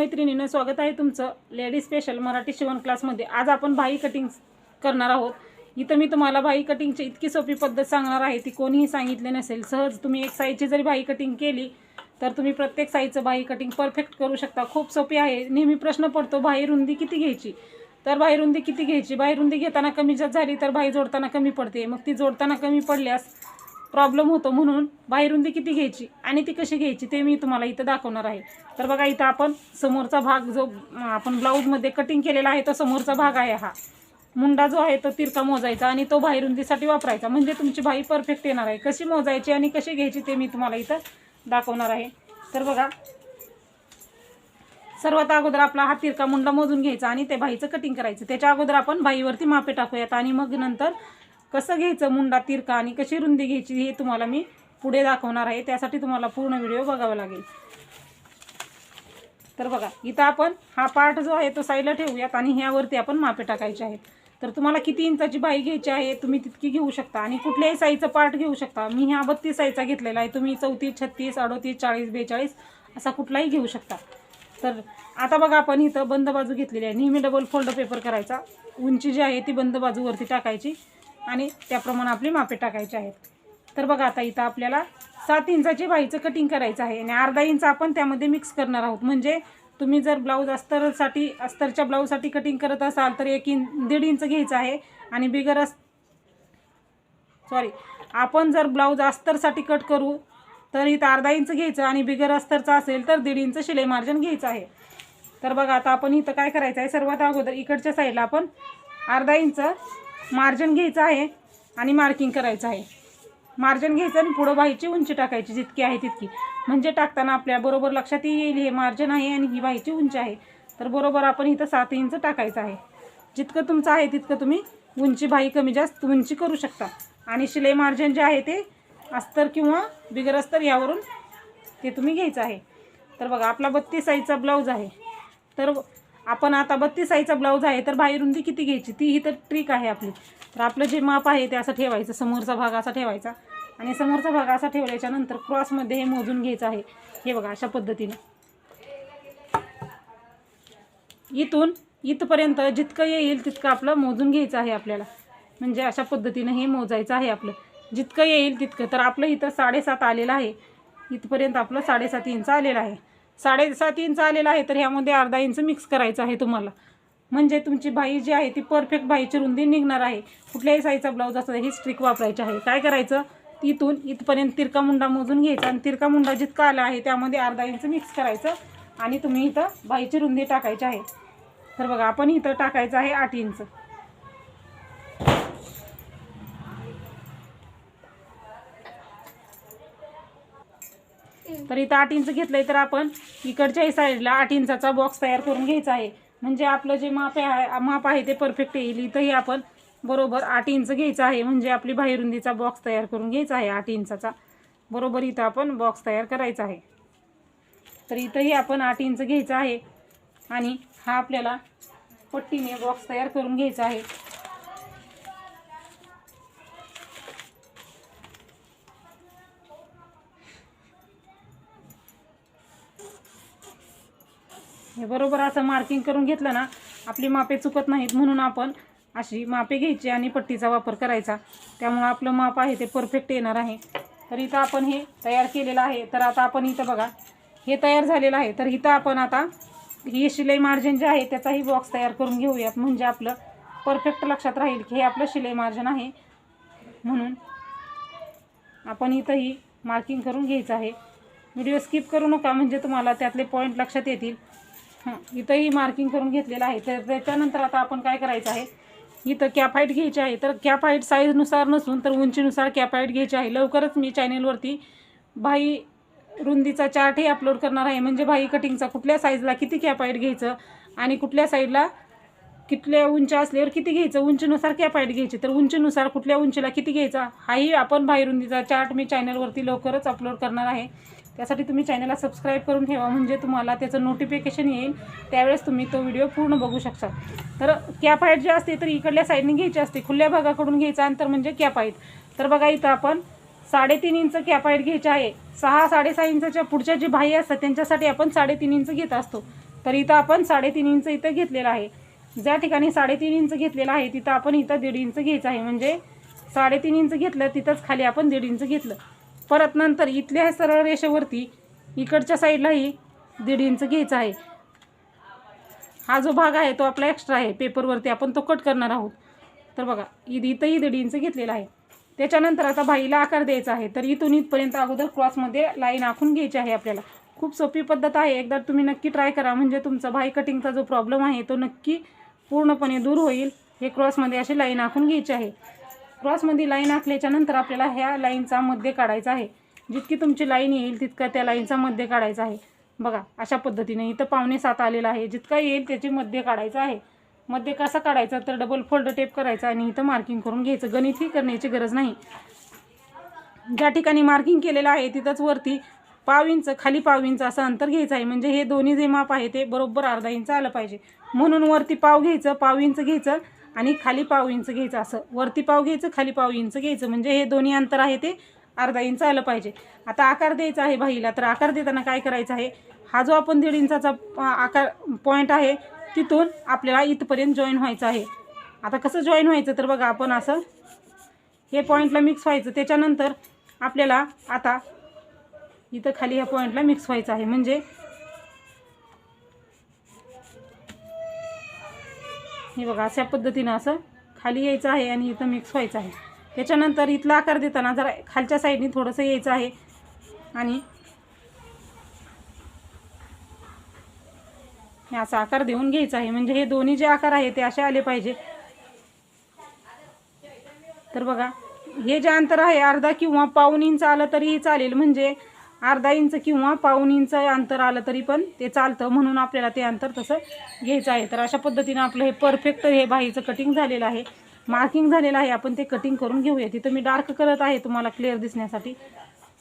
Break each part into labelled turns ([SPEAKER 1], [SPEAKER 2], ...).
[SPEAKER 1] मैत्रिणीनं स्वागत आहे तुमचं. लेडीज स्पेशल मराठी शिवण क्लासमध्ये आज आपण भाई कटिंग करणार आहोत. इथं मी तुम्हाला भाई कटिंगची इतकी सोपी पद्धत सांगणार आहे ती कोणीही सांगितले नसेल. सहज तुम्ही एक साईजची जरी भाई कटिंग केली तर तुम्ही प्रत्येक साईजचं भाई कटिंग परफेक्ट करू शकता. खूप सोपी आहे. नेहमी प्रश्न पडतो भाई रुंदी किती घ्यायची? तर भाई रुंदी किती घ्यायची? भाई रुंदी घेताना कमी जास्त झाली तर भाई जोडताना कमी पडते. मग ती जोडताना कमी पडल्यास प्रॉब्लेम होतो म्हणून बाहेरुंदी किती घ्यायची आणि ती कशी घ्यायची ते मी तुम्हाला इथं दाखवणार आहे. तर बघा इथं आपण समोरचा भाग जो आपण ब्लाऊजमध्ये कटिंग केलेला आहे तो समोरचा भाग आहे हा. मुंडा जो आहे तो तिरका मोजायचा आणि तो बाहेरुंदीसाठी वापरायचा. म्हणजे तुमची बाई परफेक्ट येणार आहे. कशी मोजायची आणि कशी घ्यायची ते मी तुम्हाला इथं दाखवणार आहे. तर बघा सर्वात अगोदर आपला हा तिरका मुंडा मोजून घ्यायचा आणि ते बाईचं कटिंग करायचं. त्याच्या अगोदर आपण बाईवरती मापे टाकूयात आणि मग नंतर कसं घ्यायचं मुंडा तिरका आणि कशी रुंदी घ्यायची हे तुम्हाला मी पुढे दाखवणार आहे. त्यासाठी तुम्हाला पूर्ण व्हिडिओ बघावा लागेल. तर बघा इथं आपण हा पार्ट जो आहे तो साईडला ठेवूयात आणि ह्यावरती आपण मापे टाकायचे आहेत. तर तुम्हाला किती इंचाची बाई घ्यायची आहे तुम्ही तितकी घेऊ शकता आणि कुठल्याही साईजचा पार्ट घेऊ शकता. मी ह्या बत्तीस साईजचा घेतलेला आहे. तुम्ही चौतीस छत्तीस अडोतीस चाळीस बेचाळीस असा कुठलाही घेऊ शकता. तर आता बघा आपण इथं बंद बाजू घेतलेली आहे. नेहमी डबल फोल्ड पेपर करायचा. उंची जी आहे ती बंद बाजूवरती टाकायची. आणि त्याप्रमाणे आपली मापे टाकायची आहेत. तर बघा आता इथं आपल्याला सात इंचाची बाईचं कटिंग करायचं आहे आणि अर्धा इंच आपण त्यामध्ये मिक्स करणार आहोत. म्हणजे तुम्ही जर ब्लाऊज अस्तरसाठी अस्तरच्या ब्लाऊजसाठी कटिंग करत असाल तर एक इंच दीड इंच घ्यायचं आहे आणि बिगर अस सॉरी आपण जर ब्लाऊज अस्तरसाठी कट करू तर इथं अर्धा इंच घ्यायचं आणि बिगर अस्तरचा असेल तर दीड इंच शिलाई मार्जिन घ्यायचं आहे. तर बघा आता आपण इथं काय करायचं आहे सर्वात अगोदर इकडच्या साईडला आपण अर्धा इंच मार्जन घ्यायचं आहे आणि मार्किंग करायचं आहे. मार्जन घ्यायचं आणि पुढं बाईची उंची टाकायची जितकी आहे तितकी. म्हणजे टाकताना आपल्या बरोबर लक्षात येईल हे मार्जन आहे आणि ही बाईची उंची आहे. तर बरोबर आपण इथं सात इंच टाकायचं आहे. जितकं तुमचं आहे तितकं तुम्ही उंची बाई कमी जास्त उंची करू शकता. आणि शिलाई मार्जिन जे आहे ते अस्तर किंवा बिगर अस्तर यावरून ते तुम्ही घ्यायचं आहे. तर बघा आपला बत्तीस साईजचा ब्लाऊज आहे. तर आपण आता बत्तीस आईचा ब्लाऊज आहे तर बाहेर रुंदी किती घ्यायची? ती ही तर ट्रिक आहे आपली. तर आपलं जे माप आहे ते असं ठेवायचं समोरचा भाग असा ठेवायचा. आणि समोरचा भाग असा ठेवल्याच्या नंतर क्रॉसमध्ये हे मोजून घ्यायचं आहे. हे बघा अशा पद्धतीने. इथून इथपर्यंत जितकं येईल तितकं आपलं मोजून घ्यायचं आहे आपल्याला. म्हणजे अशा पद्धतीनं हे मोजायचं आहे आपलं. जितकं येईल तितकं. तर आपलं इथं साडेसात आलेलं आहे. इथपर्यंत आपलं साडेसात इंच आलेलं आहे. साडेसात इंच आलेला आहे तर ह्यामध्ये अर्धा इंच मिक्स करायचं आहे तुम्हाला. म्हणजे तुमची भाई जी आहे ती परफेक्ट भाईची रुंदी निघणार आहे. कुठल्याही साईजचा ब्लाऊज असं ही स्ट्रिक वापरायची आहे. काय करायचं? इथून इथपर्यंत तिरका मुंडा मोजून घ्यायचा आणि तिरका मुंडा जितका आला आहे त्यामध्ये अर्धा इंच मिक्स करायचं आणि तुम्ही इथं भाईची रुंदी टाकायची आहे. तर बघा आपण इथं टाकायचं आहे आठ इंच. तर इथं आठ इंच घेतलंय तर आपण इकडच्याही साईडला आठ इंचाचा बॉक्स तयार करून घ्यायचा आहे. म्हणजे आपलं जे माप आहे माप आहे ते परफेक्ट येईल. इथंही आपण बरोबर आठ इंच घ्यायचं आहे. म्हणजे आपली बाहेरुंदीचा बॉक्स तयार करून घ्यायचा आहे आठ इंचाचा. बरोबर इथं आपण बॉक्स तयार करायचा आहे. तर इथंही आपण आठ इंच घ्यायचं आहे. आणि हा आपल्याला पट्टीने बॉक्स तयार करून घ्यायचा आहे. हे बरोबर असं मार्किंग करून घेतलं ना आपली मापे चुकत नाहीत म्हणून आपण अशी मापे घ्यायची आणि पट्टीचा वापर करायचा. त्यामुळं आपलं माप आहे ते परफेक्ट येणार आहे. तर इथं आपण हे तयार केलेलं आहे. तर आता आपण इथं बघा हे तयार झालेलं आहे. तर इथं आपण आता ही शिलाई मार्जिन जे आहे त्याचाही बॉक्स तयार करून घेऊयात. म्हणजे आपलं परफेक्ट लक्षात राहील की हे आपलं शिलाई मार्जिन आहे. म्हणून आपण इथंही मार्किंग करून घ्यायचं आहे. व्हिडिओ स्किप करू नका म्हणजे तुम्हाला त्यातले पॉईंट लक्षात येतील. हां इथंही मार्किंग करून घेतलेलं आहे. तर त्याच्यानंतर आता आपण काय करायचं आहे? इथं कॅप घ्यायची आहे. तर कॅप हाईट साईजनुसार नसून तर उंचीनुसार कॅप घ्यायची आहे. लवकरच मी चॅनेलवरती भाई रुंदीचा चार्टही अपलोड करणार आहे. म्हणजे भाई कटिंगचा कुठल्या साईजला किती कॅपाईट घ्यायचं आणि कुठल्या साईडला कितल्या उंच असल्यावर किती घ्यायचं? उंचीनुसार कॅपाईट घ्यायची. तर उंचीनुसार कुठल्या उंचीला किती घ्यायचा? हाही आपण भाई रुंदीचा चार्ट मी चॅनलवरती लवकरच अपलोड करणार आहे. त्यासाठी तुम्ही चॅनलला सबस्क्राईब करून ठेवा म्हणजे तुम्हाला त्याचं नोटिफिकेशन येईल. त्यावेळेस तुम्ही तो व्हिडिओ पूर्ण बघू शकता. तर कॅप हाईट जे असते तर इकडल्या साईडने घ्यायची असते. खुल्या भागाकडून घ्यायचा अंतर म्हणजे कॅप हाईट तर बघा इथं आपण साडेतीन इंच कॅप हाईट घ्यायची आहे. सहा साडेसहा इंचच्या पुढच्या जे भाई असतात त्यांच्यासाठी आपण साडेतीन इंच घेत असतो. तर इथं आपण साडेतीन इंच इथं घेतलेलं आहे. ज्या ठिकाणी साडेतीन इंच घेतलेलं आहे तिथं आपण इथं दीड इंच घ्यायचं आहे. म्हणजे साडेतीन इंच घेतलं तिथंच खाली आपण दीड इंच घेतलं. परत नंतर इथल्या सरळ रेषेवरती इकडच्या साईडलाही दीड इंच घ्यायचा आहे. हा जो भाग आहे तो आपला एक्स्ट्रा आहे. पेपरवरती आपण तो कट करणार आहोत. तर बघा इथं इथंही दीड इंच घेतलेला आहे. त्याच्यानंतर आता भाईला आकार द्यायचा आहे. तर इथून इथपर्यंत अगोदर क्रॉसमध्ये लाईन आखून घ्यायची आहे आपल्याला. खूप सोपी पद्धत आहे. एकदा तुम्ही नक्की ट्राय करा. म्हणजे तुमचा भाई कटिंगचा जो प्रॉब्लेम आहे तो नक्की पूर्णपणे दूर होईल. हे क्रॉसमध्ये अशी लाईन आखून घ्यायची आहे. क्रॉसमध्ये लाईन आखल्याच्या नंतर आपल्याला ह्या लाईनचा मध्य काढायचा आहे. जितकी तुमची लाईन येईल तितका त्या लाईनचा मध्य काढायचा आहे. बघा अशा पद्धतीने इथं पावणे सात आलेला आहे. जितका येईल त्याची मध्य काढायचा आहे. मध्य कसा काढायचा? तर डबल फोल्ड टेप करायचा आणि इथं मार्किंग करून घ्यायचं. गणितही करण्याची गरज नाही. ज्या ठिकाणी मार्किंग केलेलं आहे तिथंच वरती पाव इंच खाली पाव इंच असं अंतर घ्यायचं आहे. म्हणजे हे दोन्ही जे माप आहे ते बरोबर अर्धा इंच आलं पाहिजे. म्हणून वरती पाव घ्यायचं पाव इंच घ्यायचं. आणि खाली पाव इंच घ्यायचं असं. वरती पाव घ्यायचं खाली पाव इंच घ्यायचं. म्हणजे हे दोन्ही अंतर आहे ते अर्धा इंच आलं पाहिजे. आता आकार द्यायचा आहे भाईला तर आकार देताना काय करायचं आहे? हा जो आपण दीड इंचाचा आकार पॉईंट आहे तिथून आपल्याला इथपर्यंत जॉईन व्हायचं आहे. आता कसं जॉईन व्हायचं? तर बघा आपण असं हे पॉईंटला मिक्स व्हायचं. त्याच्यानंतर आपल्याला आता इथं खाली ह्या पॉईंटला मिक्स व्हायचं आहे. म्हणजे हे बघा अशा पद्धतीनं असं खाली यायचं आहे आणि इथं मिक्स व्हायचं आहे. त्याच्यानंतर इथला आकार देताना जरा खालच्या साईडने थोडंसं यायचं आहे. आणि हे असा आकार देऊन घ्यायचा आहे. म्हणजे हे दोन्ही जे आकार आहे ते असे आले पाहिजे. तर बघा हे जे अंतर आहे अर्धा किंवा पाऊन इंच आलं तरीही चालेल. म्हणजे अर्धा इंच किंवा पाऊन इंच अंतर आलं तरी पण ते चालतं. म्हणून आपल्याला ते अंतर तसं घ्यायचं आहे. तर अशा पद्धतीनं आपलं हे परफेक्ट हे बाईचं कटिंग झालेलं आहे. मार्किंग झालेलं आहे. आपण ते कटिंग करून घेऊया. तिथं मी डार्क करत आहे तुम्हाला क्लिअर दिसण्यासाठी.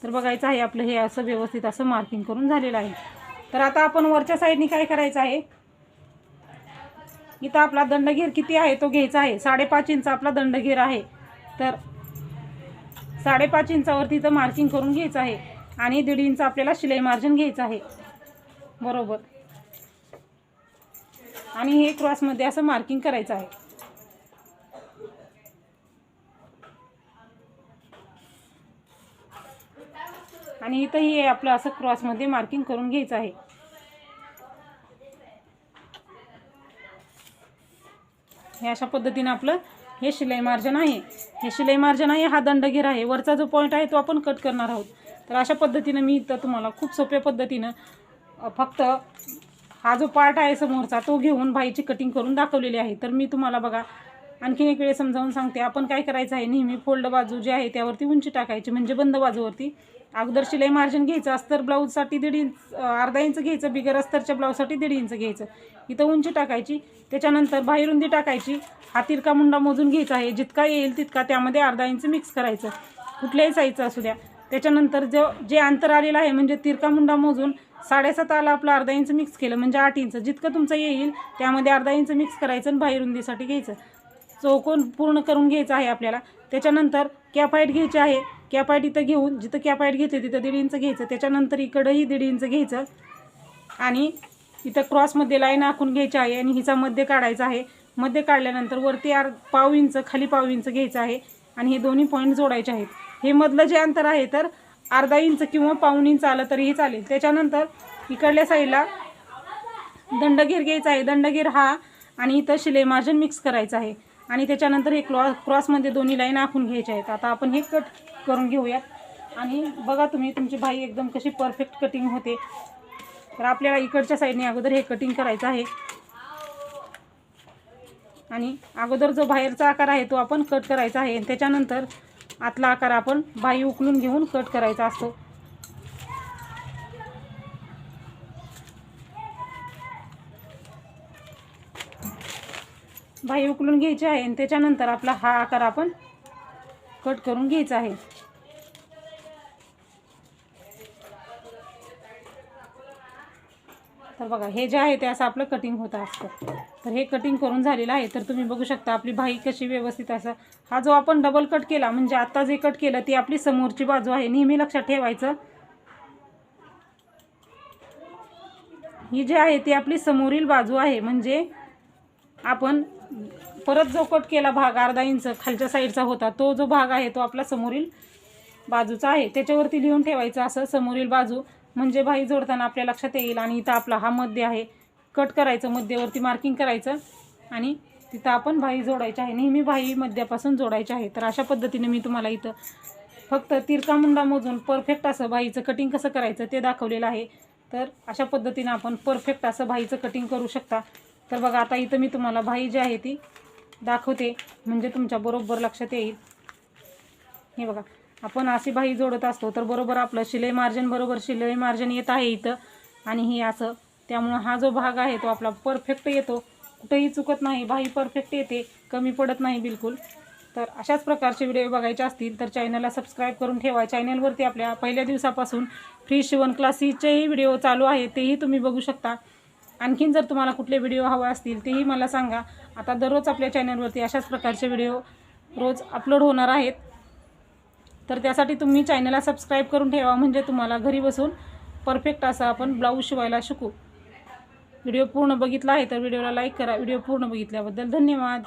[SPEAKER 1] तर बघायचं आहे आपलं हे असं व्यवस्थित असं मार्किंग करून झालेलं आहे. तर आता आपण वरच्या साईडनी काय करायचं आहे? इथं आपला दंडघेर किती आहे तो घ्यायचा आहे. साडेपाच इंच आपला दंडघेर आहे. तर साडेपाच इंचावरती इथं मार्किंग करून घ्यायचं आहे. आणि दीड इंच आपल्याला शिलाई मार्जिन घ्यायचं आहे. बरोबर. आणि हे क्रॉसमध्ये असं मार्किंग करायचं आहे. आणि इथंही हे आपलं असं क्रॉसमध्ये मार्किंग करून घ्यायचं आहे. हे अशा पद्धतीने आपलं हे शिलाई मार्जन आहे. हे शिलाई मार्जन आहे हा दंडघेर आहे. वरचा जो पॉईंट आहे तो आपण कट करणार आहोत. तर अशा पद्धतीनं मी इथं तुम्हाला खूप सोप्या पद्धतीनं फक्त हा जो पार्ट आहे समोरचा तो घेऊन बाईची कटिंग करून दाखवलेली आहे. तर मी तुम्हाला बघा आणखीन एक वेळ समजावून सांगते. आपण काय करायचं आहे नेहमी फोल्ड बाजू जी आहे त्यावरती उंची टाकायची म्हणजे बंद बाजूवरती. अगोदर शिलाई मार्जिन घ्यायचं अस्तर ब्लाऊजसाठी दीड इंच अर्धा इंच घ्यायचं बिगर अस्तरच्या ब्लाऊजसाठी दीड इंच घ्यायचं. इथं उंची टाकायची त्याच्यानंतर बाहेरुंदी टाकायची. हा तिरका मुंडा मोजून घ्यायचा आहे जितका येईल तितका त्यामध्ये अर्धा इंच मिक्स करायचं. कुठल्याही साईजचं असू द्या. त्याच्यानंतर जो जे अंतर आलेलं आहे म्हणजे तिरका मुंडा मोजून साडेसात आला आपलं अर्धा इंच मिक्स केलं म्हणजे आठ इंच जितकं तुमचं येईल त्यामध्ये अर्धा इंच मिक्स करायचं आणि बाहेरुंदीसाठी घ्यायचं. चौकोन पूर्ण करून घ्यायचं आहे आपल्याला. त्याच्यानंतर कॅपाईट घ्यायची आहे. कॅपाईट इथं घेऊन जिथं कॅपाईट घेते तिथं दीड इंच घ्यायचं. त्याच्यानंतर इकडंही दीड इंच घ्यायचं. आणि इथं क्रॉसमध्ये लाईन आखून घ्यायची आहे आणि हिचा मध्य काढायचा आहे. मध्य काढल्यानंतर वरती आर पाव इंच खाली पाव इंच घ्यायचं आहे. आणि हे दोन्ही पॉईंट जोडायचे आहेत. हे मधलं जे अंतर आहे तर अर्धा इंच किंवा पाऊण इंच आलं तरीही चालेल. त्याच्यानंतर इकडल्या साईडला दंडगीर घ्यायचा आहे. दंडगीर हा आणि इथं शिलाई मार्जिन मिक्स करायचं आहे. आणि त्याच्यानंतर हे क्लॉ क्रॉसमध्ये दोन्ही लाईन आखून घ्यायच्या आहेत. आता आपण हे कट करून घेऊयात. आणि बघा तुम्ही तुमची भाई एकदम कशी परफेक्ट कटिंग होते. तर आपल्याला इकडच्या साईडने अगोदर हे कटिंग करायचं आहे. आणि अगोदर जो बाहेरचा आकार आहे तो आपण कट करायचा आहे. त्याच्यानंतर आतला आकार आपण बाई उकलून घेऊन कट करायचा असतो. बाई उकलून घ्यायची आहे आणि त्याच्यानंतर आपला हा आकार आपण कट करून घ्यायचा आहे. तर बघा हे जे आहे ते असं आपलं कटिंग होतं असतं. तर हे कटिंग करून झालेलं आहे. तर तुम्ही बघू शकता आपली भाई कशी व्यवस्थित असं हा जो आपण डबल कट केला म्हणजे आत्ता जे कट केलं ती आपली समोरची बाजू आहे. नेहमी लक्षात ठेवायचं. ही जी आहे ती आपली समोरील बाजू आहे. म्हणजे आपण परत जो कट केला भाग अर्धा इंच खालच्या साईडचा होता तो जो भाग आहे तो आपला समोरील बाजूचा आहे. त्याच्यावरती लिहून ठेवायचं असं समोरील बाजू. म्हणजे भाई जोडताना आपल्या लक्षात येईल आणि इथं आपला हा मध्य आहे. कट करायचं मध्यवरती मार्किंग करायचं. आणि तिथं आपण भाई जोडायचे आहे. नेहमी भाई मध्यापासून जोडायचे आहे. तर अशा पद्धतीने मी तुम्हाला इथं फक्त तिरका मुंडा मोजून परफेक्ट असं भाईचं कटिंग कसं करायचं ते दाखवलेलं आहे. तर अशा पद्धतीनं आपण परफेक्ट असं भाईचं कटिंग करू शकता. तर बघा आता इथं मी तुम्हाला भाई जी आहे ती दाखवते. म्हणजे तुमच्या बरोबर लक्षात येईल. हे बघा. आपण अशी बाही जोडत असतो तर बरोबर आपलं शिलाई मार्जिन बरोबर शिलाई मार्जिन येत आहे इथं. आणि हे असं. त्यामुळं हा जो भाग आहे तो आपला परफेक्ट येतो. कुठेही चुकत नाही बाही परफेक्ट येते कमी पडत नाही बिलकुल. तर अशाच प्रकारचे व्हिडिओ बघायचे असतील तर चॅनलला सबस्क्राईब करून ठेवा. चॅनलवरती आपल्या पहिल्या दिवसापासून फ्री शिवण क्लासेसचेही व्हिडिओ चालू आहे तेही तुम्ही बघू शकता. आणखीन जर तुम्हाला कुठले व्हिडिओ हवे असतील तेही मला सांगा. आता दररोज आपल्या चॅनलवरती अशाच प्रकारचे व्हिडिओ रोज अपलोड होणार आहेत. तर त्यासाठी तुम्ही चॅनलला सबस्क्राईब करून ठेवा म्हणजे तुम्हाला घरी बसून परफेक्ट असा आपण ब्लाऊज शिवायला शिकू. व्हिडिओ पूर्ण बघितला आहे तर व्हिडिओला लाईक करा. व्हिडिओ पूर्ण बघितल्याबद्दल धन्यवाद.